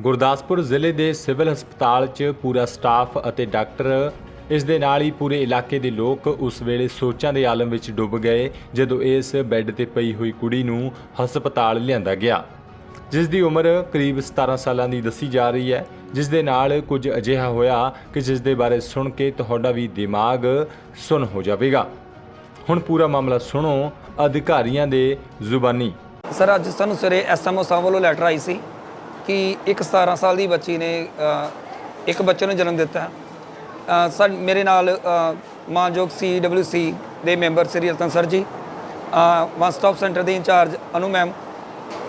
ਗੁਰਦਾਸਪੁਰ ਜ਼ਿਲ੍ਹੇ ਦੇ ਸਿਵਲ ਹਸਪਤਾਲ 'ਚ ਪੂਰਾ ਸਟਾਫ ਅਤੇ ਡਾਕਟਰ, ਇਸ ਦੇ ਨਾਲ ਹੀ ਪੂਰੇ ਇਲਾਕੇ ਦੇ ਲੋਕ ਉਸ ਵੇਲੇ ਸੋਚਾਂ ਦੇ ਆਲਮ ਵਿੱਚ ਡੁੱਬ ਗਏ ਜਦੋਂ ਇਸ ਬੈੱਡ ਤੇ ਪਈ ਹੋਈ ਕੁੜੀ ਨੂੰ ਹਸਪਤਾਲ ਲਿਆਂਦਾ ਗਿਆ। ਜਿਸ ਦੀ ਉਮਰ ਕਰੀਬ 17 ਸਾਲਾਂ ਦੀ ਦੱਸੀ ਜਾ ਰਹੀ ਹੈ। ਜਿਸ ਦੇ ਨਾਲ ਕੁਝ ਅਜਿਹਾ ਹੋਇਆ ਕਿ ਜਿਸ ਦੇ ਬਾਰੇ ਸੁਣ ਕੇ ਤੁਹਾਡਾ ਵੀ ਦਿਮਾਗ ਸੁਨ ਹੋ ਜਾਵੇਗਾ। ਹੁਣ ਪੂਰਾ ਮਾਮਲਾ ਸੁਣੋ ਅਧਿਕਾਰੀਆਂ ਦੇ ਜ਼ੁਬਾਨੀ। ਸਰ, ਅੱਜ ਸਾਨੂੰ ਸਵੇਰੇ ਐਸਐਮਓ ਸਾਹਿਬ ਵੱਲੋਂ ਲੈਟਰ ਆਈ ਸੀ। ਕਿ ਇੱਕ 17 ਸਾਲ ਦੀ ਬੱਚੀ ਨੇ ਇੱਕ ਬੱਚੇ ਨੂੰ ਜਨਮ ਦਿੱਤਾ। ਹੈ ਸਰ ਮੇਰੇ ਨਾਲ ਅ, ਮਾਨਯੋਗ ਸੀਡਬਲਯੂਸੀ ਦੇ member Shri Ratan sir ji one stop centre ਦੇ ਇੰਚਾਰਜ ਅਨੂ ਮੈਮ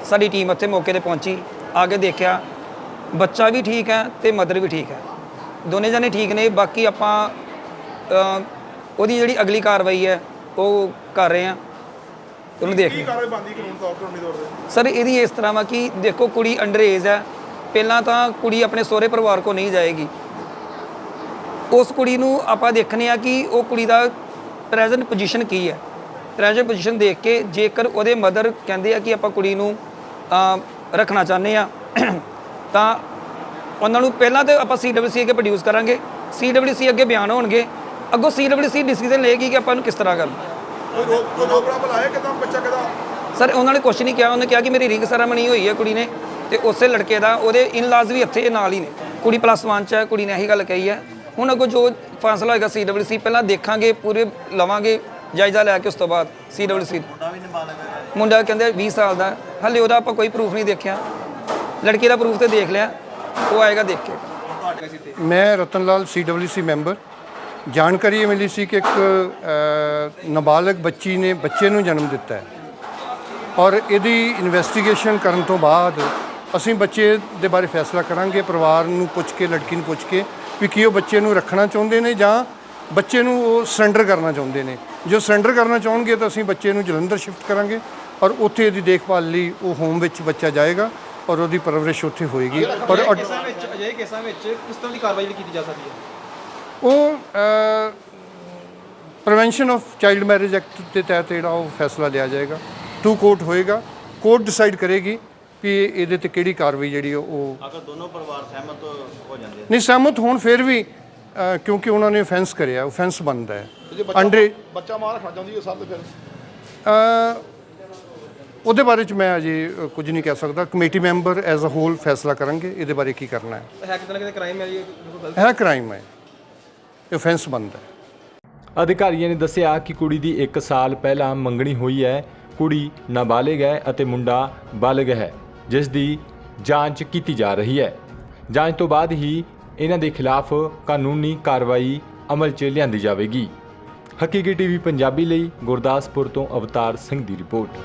ਸਾਡੀ ਟੀਮ ਉੱਥੇ ਮੌਕੇ ਤੇ ਪਹੁੰਚੀ। ਆ ਕੇ ਦੇਖਿਆ ਬੱਚਾ ਵੀ ਠੀਕ ਹੈ ਤੇ ਮਦਰ ਵੀ ਠੀਕ ਹੈ। ਦੋਨੇ ਜਣੇ ਠੀਕ ਨੇ ਬਾਕੀ ਆਪਾਂ ਉਹਦੀ ਜਿਹੜੀ ਅਗਲੀ ਕਾਰਵਾਈ ਹੈ ਉਹ ਕਰ ਰਹੇ ਹਾਂ। ਉਹਨੂੰ ਦੇਖ। ਕੀ ਕਾਰਵਾਈ ਬੰਦੀ ਕਾਨੂੰਨ ਤੌਰ ਕਾਨੂੰਨੀ ਤੌਰ ਤੇ ਸਰ ਇਹਦੀ ਇਸ ਤਰ੍ਹਾਂ ਵਾ ਕਿ ਦੇਖੋ ਕੁੜੀ ਅੰਡਰ ਏਜ ਹੈ। ਪਹਿਲਾਂ ਤਾਂ ਕੁੜੀ ਆਪਣੇ ਸਹੁਰੇ ਪਰਿਵਾਰ ਕੋ ਨਹੀਂ ਜਾਏਗੀ। ਉਸ ਕੁੜੀ ਨੂੰ ਆਪਾਂ ਦੇਖਨੇ ਆ ਕਿ ਉਹ ਕੁੜੀ ਦਾ ਪ੍ਰੈਜ਼ੈਂਟ ਪੋਜੀਸ਼ਨ ਕੀ ਹੈ। ਪ੍ਰੈਜ਼ੈਂਟ ਪੋਜੀਸ਼ਨ ਦੇਖ ਕੇ ਜੇਕਰ ਉਹਦੇ ਮਦਰ ਕਹਿੰਦੇ ਆ ਕਿ ਆਪਾਂ ਕੁੜੀ ਨੂੰ ਅਮ, ਰੱਖਣਾ ਚਾਹੁੰਦੇ ਆ ਤਾਂ ਉਹਨਾਂ ਨੂੰ ਪਹਿਲਾਂ ਤੇ ਆਪਾਂ ਸੀਡਬਲਯੂਸੀ ਅੱਗੇ ਪ੍ਰੋਡਿਊਸ ਕਰਾਂਗੇ। ਸੀਡਬਲਯੂਸੀ ਅੱਗੇ ਬਿਆਨ ਹੋਣਗੇ। ਅੱਗੋਂ ਸੀਡਬਲਯੂਸੀ ਡਿਸੀਜਨ ਲਏਗੀ ਕਿ ਆਪਾਂ ਇਹਨੂੰ ਕਿਸ ਤਰ੍ਹਾਂ ਕਰਨਾ। ਕੋਈ ਰੋਕ ਕੋਈ ਰੋਕੜਾ ਬੁਲਾਇਆ ਕਿਦਾਂ? ਬੱਚਾ ਕਿਦਾ? ਸਰ ਉਹਨਾਂ ਨੇ ਕੁਛ ਨਹੀਂ ਕਿਹਾ। ਉਹਨੇ ਕਿਹਾ ਕਿ ਮੇਰੀ ਰਿੰਗ ਸੈਰਾਮਨੀ ਹੋਈ ਹੈ ਕੁੜੀ ਨੇ ਤੇ ਉਸੇ ਲੜਕੇ ਦਾ ਉਹਦੇ ਇਨ-ਲਾਜ਼ ਵੀ ਇੱਥੇ ਨਾਲ ਹੀ ਨੇ। ਕੁੜੀ ਪਲੱਸ 1 ਚ ਹੈ ਕੁੜੀ ਨੇ ਇਹੀ ਗੱਲ ਕਹੀ ਹੈ। ਹੁਣ ਅੱਗੋਂ ਜੋ ਫੈਸਲਾ ਹੋਏਗਾ ਸੀਡਬਲਯੂਸੀ ਪਹਿਲਾਂ ਦੇਖਾਂਗੇ ਪੂਰੇ ਲਵਾਂਗੇ ਜਾਇਜ਼ਾ ਲੈ ਕੇ ਉਸ ਤੋਂ ਬਾਅਦ ਸੀਡਬਲਯੂਸੀ ਮੁੰਡਾ ਕਹਿੰਦੇ 20 ਸਾਲ ਦਾ। ਹਲੇ ਉਹਦਾ ਆਪਾਂ ਕੋਈ ਪ੍ਰੂਫ ਨਹੀਂ ਦੇਖਿਆ। ਲੜਕੀ ਦਾ ਪ੍ਰੂਫ ਤੇ ਦੇਖ ਲਿਆ। ਉਹ ਆਏਗਾ ਦੇਖ ਕੇ। ਮੈਂ ਰਤਨ ਲਾਲ ਸੀਡਬਲਯੂਸੀ ਮੈਂਬਰ ਜਾਣਕਾਰੀ ਮਿਲੀ ਸੀ ਕਿ ਇੱਕ ਨਾਬਾਲਗ ਬੱਚੀ ਨੇ ਬੱਚੇ ਨੂੰ ਜਨਮ ਦਿੱਤਾ ਹੈ। ਔਰ ਇਹਦੀ ਇਨਵੈਸਟੀਗੇਸ਼ਨ ਕਰਨ ਤੋਂ ਬਾਅਦ ਅਸੀਂ ਬੱਚੇ ਦੇ ਬਾਰੇ ਫੈਸਲਾ ਕਰਾਂਗੇ ਪਰਿਵਾਰ ਨੂੰ ਪੁੱਛ ਕੇ ਲੜਕੀ ਨੂੰ ਪੁੱਛ ਕੇ ਵੀ ਕੀ ਉਹ ਬੱਚੇ ਨੂੰ ਰੱਖਣਾ ਚਾਹੁੰਦੇ ਨੇ ਜਾਂ ਬੱਚੇ ਨੂੰ ਉਹ ਸਰੈਂਡਰ ਕਰਨਾ ਚਾਹੁੰਦੇ ਨੇ। ਜੋ ਸਰੈਂਡਰ ਕਰਨਾ ਚਾਹਣਗੇ ਤਾਂ ਅਸੀਂ ਬੱਚੇ ਨੂੰ ਜਲੰਧਰ ਸ਼ਿਫਟ ਕਰਾਂਗੇ ਔਰ ਉੱਥੇ ਇਹਦੀ ਦੇਖਭਾਲ ਲਈ ਉਹ ਹੋਮ ਵਿੱਚ ਬੱਚਾ ਜਾਏਗਾ ਔਰ ਉਹਦੀ ਪਰਵਰਿਸ਼ ਉੱਥੇ ਹੋਏਗੀ। ਪਰ ਅਡ- ਕੇਸਾਂ ਵਿੱਚ ਅਜਿਹੇ ਕੇਸਾਂ ਵਿੱਚ ਕਿਸ ਤਰ੍ਹਾਂ ਦੀ ਕਾਰਵਾਈ ਕੀਤੀ ਜਾ ਸਕਦੀ ਹੈ? ਉਹ prevention of child marriage act ਦੇ ਤਹਿਤ ਜਿਹੜਾ ਉਹ ਫੈਸਲਾ ਲਿਆ ਜਾਏਗਾ। ਟੂ ਕੋਰਟ ਹੋਏਗਾ। ਕੋਰਟ ਡਿਸਾਈਡ ਕਰੇਗੀ ਵੀ ਇਹਦੇ ਤੇ ਕਿਹੜੀ ਕਾਰਵਾਈ ਜਿਹੜੀ ਉਹ- ਅਗਰ ਦੋਨੋਂ ਪਰਿਵਾਰ ਸਹਿਮਤ ਹੋ ਜਾਂਦੇ ਨਹੀਂ ਸਹਿਮਤ ਹੋਣ ਫਿਰ ਵੀ ਕਿਉਂਕਿ ਉਹਨਾਂ ਨੇ offense ਕਰਿਆ। Offense ਬਣਦਾ ਹੈ। ਅੰਡਰ ਬੱਚਾ ਮਾਂ ਰੱਖਣਾ ਚਾਹੁੰਦੀ ਹੈ ਸਭ ਤੇ ਫਿਰ? ਅ, ਉਹਦੇ ਬਾਰੇ ਚ ਮੈਂ ਅਜੇ ਕੁਝ ਨਹੀਂ ਕਹਿ ਸਕਦਾ। Committee member as a whole ਫੈਸਲਾ ਕਰਾਂਗੇ। ਇਹਦੇ ਬਾਰੇ ਕੀ ਕਰਨਾ ਹੈ। ਹੈ ਕਿਤੇ ਨਾ ਕਿਤੇ ਕ੍ਰਾਈਮ ਹੈ ਜੀ ਹੈ। ਕ੍ਰਾਈਮ ਹੈ। Offense ਬਣਦਾ ਹੈ। ਅਧਿਕਾਰੀਆਂ ਨੇ ਦੱਸਿਆ ਕਿ ਕੁੜੀ ਦੀ 1 ਸਾਲ ਪਹਿਲਾਂ ਮੰਗਣੀ ਹੋਈ ਹੈ। ਕੁੜੀ ਨਾਬਾਲਿਗ ਹੈ ਅਤੇ ਮੁੰਡਾ ਬਾਲਗ ਹੈ, ਜਿਸ ਦੀ ਜਾਂਚ ਕੀਤੀ ਜਾ ਰਹੀ ਹੈ। ਜਾਂਚ ਤੋਂ ਬਾਅਦ ਹੀ ਇਹਨਾਂ ਦੇ ਖਿਲਾਫ ਕਾਨੂੰਨੀ ਕਾਰਵਾਈ ਅਮਲ 'ਚ ਲਿਆਂਦੀ ਜਾਵੇਗੀ। ਹਕੀਕੀ ਟੀਵੀ ਪੰਜਾਬੀ ਲਈ ਗੁਰਦਾਸਪੁਰ ਤੋਂ ਅਵਤਾਰ ਸਿੰਘ ਦੀ ਰਿਪੋਰਟ।